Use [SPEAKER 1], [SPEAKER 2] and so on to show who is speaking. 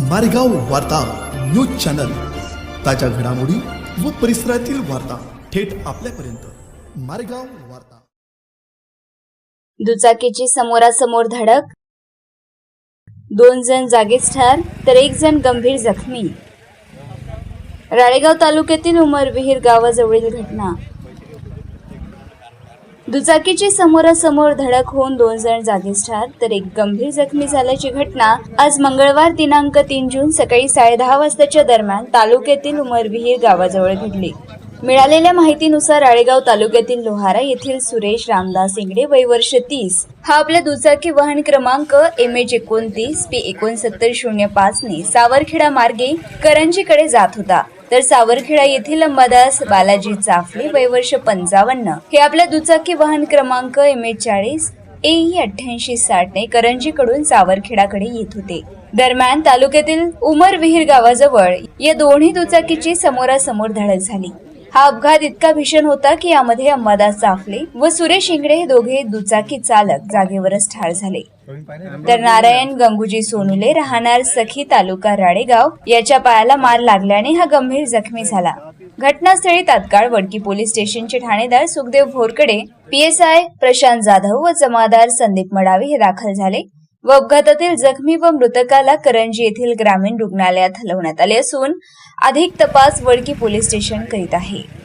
[SPEAKER 1] मारेगाव वार्ता news channel. ताज्या घडामोडी व परिसरातील वार्ता थेट आपल्यापर्यंत. मारेगाव वार्ता.
[SPEAKER 2] दुचाकीची समोरासमोर धडक. दोन जण जागीच ठार तर एक जण गंभीर जखमी. राळेगाव तालुक्यातील उमरविहीर गावाजवळील घटना. दुचाकीची समोरासमोर धडक होऊन दोन जण जागीच ठार तर एक गंभीर जखमी झाल्याची घटना आज मंगळवार दिनांक तीन जून सकाळी साडेदहा वाजताच्या दरम्यान तालुक्यातील उमरविहीर गावाजवळ घडली. मिळालेल्या माहितीनुसार आळेगाव तालुक्यातील लोहारा येथील सुरेश रामदास इंगडे वय वर्ष तीस. हा आपल्या दुचाकी वाहन क्रमांक एम एच एकोणतीस पी एकोणसत्तर शून्य पाच ने सावरखेडा मार्गे करंजीकडे जात होता. तर सावरखेडा येथील अंबादास बालाजी चाफले वय वर्ष पंचावन्न. हे आपल्या दुचाकी वाहन क्रमांक एम एच चाळीस एई अठ्ठ्याऐंशी साठ ने करंजीकडून सावरखेडाकडे येत होते. दरम्यान तालुक्यातील उमर विहीर गावाजवळ या दोन्ही दुचाकीची समोरासमोर धडक झाली. हा अपघात इतका भीषण होता की यामध्ये अंबादास चाफले व सुरेश इंगडे हे दोघे दुचाकी चालक जागेवरच ठार झाले. तर नारायण गंगूजी सोनुले राहणार सखी तालुका राडेगाव याच्या पायाला मार लागल्याने हा गंभीर जखमी झाला. घटनास्थळी तात्काळ वडकी पोलीस स्टेशनचे ठाणेदार सुखदेव भोरकडे पीएसआय प्रशांत जाधव व जमादार संदीप मडावी हे दाखल झाले. व अपघातातील जखमी व मृतकाला करंजी येथील ग्रामीण रुग्णालयात हलवण्यात आले असून अधिक तपास वडकी पोलीस स्टेशन करीत आहे.